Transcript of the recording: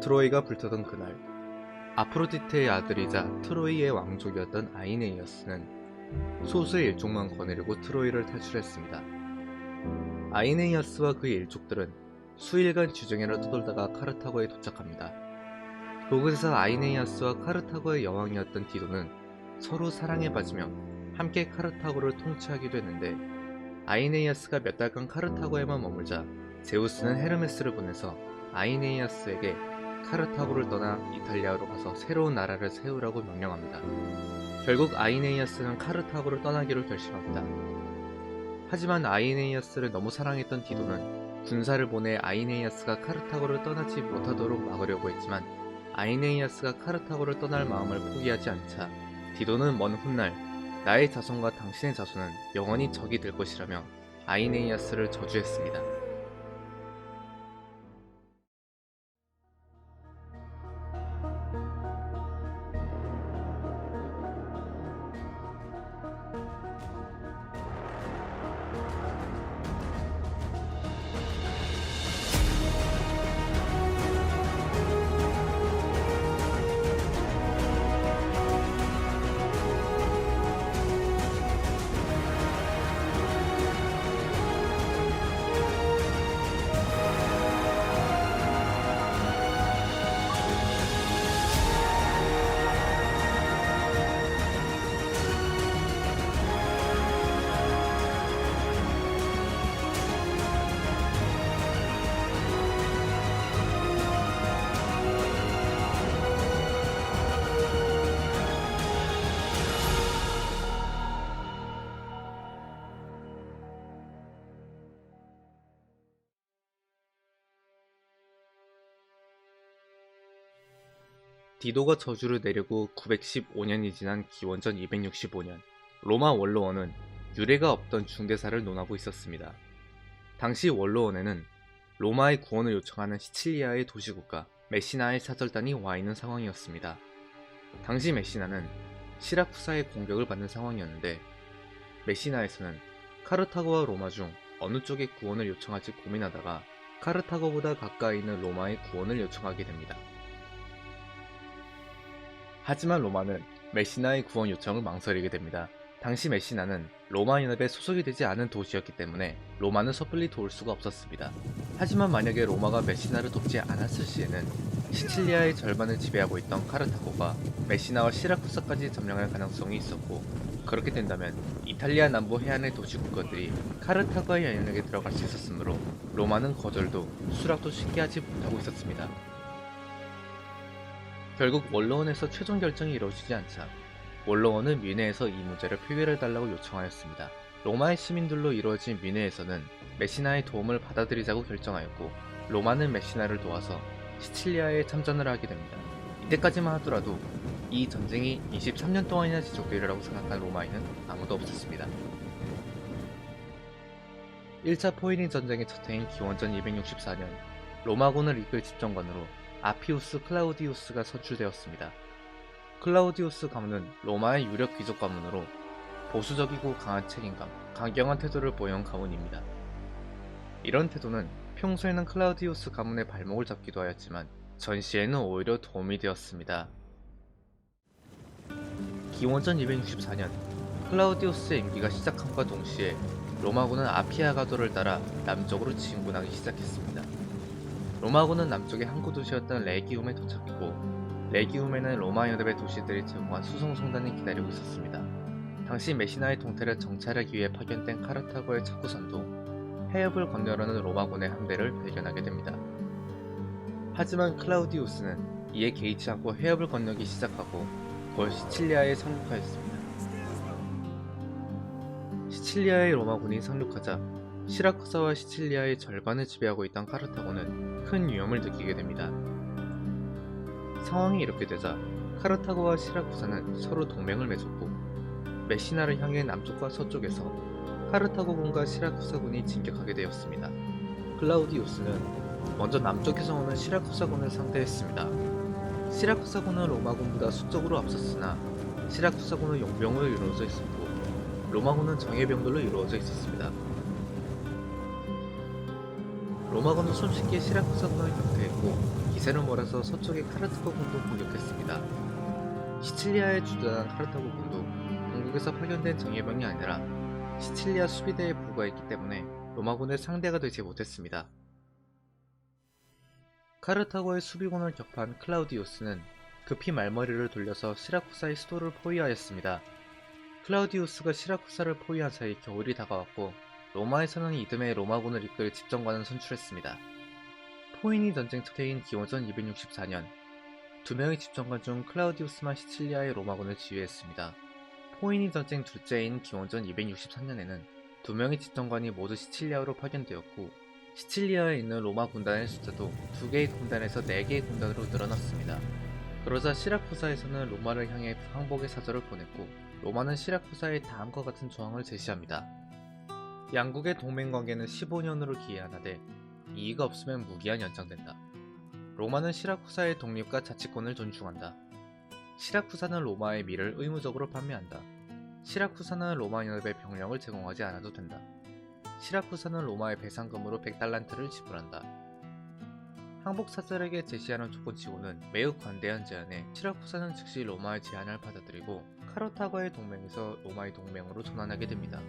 트로이가 불타던 그날 아프로디테의 아들이자 트로이의 왕족이었던 아이네이어스는 소수의 일족만 거느리고 트로이를 탈출했습니다. 아이네이어스와 그의 일족들은 수일간 주정에를 떠돌다가 카르타고에 도착합니다. 그곳에서 아이네이어스와 카르타고의 여왕이었던 디도는 서로 사랑에 빠지며 함께 카르타고를 통치하기도 했는데 아이네이어스가 몇 달간 카르타고에만 머물자 제우스는 헤르메스를 보내서 아이네이어스에게 카르타고를 떠나 이탈리아로 가서 새로운 나라를 세우라고 명령합니다. 결국 아이네이어스는 카르타고를 떠나기로 결심합니다. 하지만 아이네이어스를 너무 사랑했던 디도는 군사를 보내 아이네이어스가 카르타고를 떠나지 못하도록 막으려고 했지만 아이네이어스가 카르타고를 떠날 마음을 포기하지 않자 디도는 먼 훗날 나의 자손과 당신의 자손은 영원히 적이 될 것이라며 아이네이어스를 저주했습니다. 디도가 저주를 내리고 915년이 지난 기원전 265년 로마 원로원은 유례가 없던 중대사를 논하고 있었습니다. 당시 원로원에는 로마의 구원을 요청하는 시칠리아의 도시국가 메시나의 사절단이 와 있는 상황이었습니다. 당시 메시나는 시라쿠사의 공격을 받는 상황이었는데 메시나에서는 카르타고와 로마 중 어느 쪽의 구원을 요청할지 고민하다가 카르타고보다 가까이 있는 로마의 구원을 요청하게 됩니다. 하지만 로마는 메시나의 구원 요청을 망설이게 됩니다. 당시 메시나는 로마 연합에 소속이 되지 않은 도시였기 때문에 로마는 섣불리 도울 수가 없었습니다. 하지만 만약에 로마가 메시나를 돕지 않았을 시에는 시칠리아의 절반을 지배하고 있던 카르타고가 메시나와 시라쿠사까지 점령할 가능성이 있었고 그렇게 된다면 이탈리아 남부 해안의 도시 국가들이 카르타고의 영역에 들어갈 수 있었으므로 로마는 거절도 수락도 쉽게 하지 못하고 있었습니다. 결국 원로원에서 최종 결정이 이루어지지 않자 원로원은 미네에서 이 문제를 표결해달라고 요청하였습니다. 로마의 시민들로 이루어진 미네에서는 메시나의 도움을 받아들이자고 결정하였고 로마는 메시나를 도와서 시칠리아에 참전을 하게 됩니다. 이때까지만 하더라도 이 전쟁이 23년 동안이나 지속되리라고 생각한 로마인은 아무도 없었습니다. 1차 포이니 전쟁의 첫 해인 기원전 264년 로마군을 이끌 집정관으로 아피우스 클라우디우스가 선출되었습니다. 클라우디우스 가문은 로마의 유력 귀족 가문으로 보수적이고 강한 책임감, 강경한 태도를 보여온 가문입니다. 이런 태도는 평소에는 클라우디우스 가문의 발목을 잡기도 하였지만 전시에는 오히려 도움이 되었습니다. 기원전 264년 클라우디우스의 임기가 시작함과 동시에 로마군은 아피아가도를 따라 남쪽으로 진군하기 시작했습니다. 로마군은 남쪽의 항구 도시였던 레기움에 도착했고 레기움에는 로마 연합의 도시들이 제공한 수송 성단이 기다리고 있었습니다. 당시 메시나의 동태를 정찰하기 위해 파견된 카르타고의 차구선도 해협을 건너려는 로마군의 함대를 발견하게 됩니다. 하지만 클라우디우스는 이에 개의치 않고 해협을 건너기 시작하고 곧 시칠리아에 상륙하였습니다. 시칠리아의 로마군이 상륙하자 시라쿠사와 시칠리아의 절반을 지배하고 있던 카르타고는 큰 위험을 느끼게 됩니다. 상황이 이렇게 되자 카르타고와 시라쿠사는 서로 동맹을 맺었고 메시나를 향해 남쪽과 서쪽에서 카르타고군과 시라쿠사군이 진격하게 되었습니다. 클라우디우스는 먼저 남쪽에서 오는 시라쿠사군을 상대했습니다. 시라쿠사군은 로마군보다 수적으로 앞섰으나 시라쿠사군은 용병으로 이루어져 있었고 로마군은 정예병들로 이루어져 있었습니다. 로마군은 손쉽게 시라쿠사군을 격퇴했고 기세를 몰아서 서쪽의 카르타고 군도 공격했습니다. 시칠리아에 주둔한 카르타고 군도 본국에서 파견된 정예병이 아니라 시칠리아 수비대에 불과했기 때문에 로마군의 상대가 되지 못했습니다. 카르타고의 수비군을 격파한 클라우디우스는 급히 말머리를 돌려서 시라쿠사의 수도를 포위하였습니다. 클라우디우스가 시라쿠사를 포위한 사이 겨울이 다가왔고 로마에서는 이듬해 로마군을 이끌 집정관을 선출했습니다. 포이니 전쟁 첫 해인 기원전 264년 두 명의 집정관 중 클라우디우스만 시칠리아의 로마군을 지휘했습니다. 포이니 전쟁 둘째인 기원전 263년에는 두 명의 집정관이 모두 시칠리아로 파견되었고 시칠리아에 있는 로마 군단의 숫자도 두 개의 군단에서 네 개의 군단으로 늘어났습니다. 그러자 시라쿠사에서는 로마를 향해 항복의 사절을 보냈고 로마는 시라쿠사에 다음과 같은 조항을 제시합니다. 양국의 동맹 관계는 15년으로 기해하나되 이의가 없으면 무기한 연장된다. 로마는 시라쿠사의 독립과 자치권을 존중한다. 시라쿠사는 로마의 밀을 의무적으로 판매한다. 시라쿠사는 로마 연합에 병력을 제공하지 않아도 된다. 시라쿠사는 로마의 배상금으로 100달란트를 지불한다. 항복 사절에게 제시하는 조건치고는 매우 관대한 제안에 시라쿠사는 즉시 로마의 제안을 받아들이고 카르타고의 동맹에서 로마의 동맹으로 전환하게 됩니다.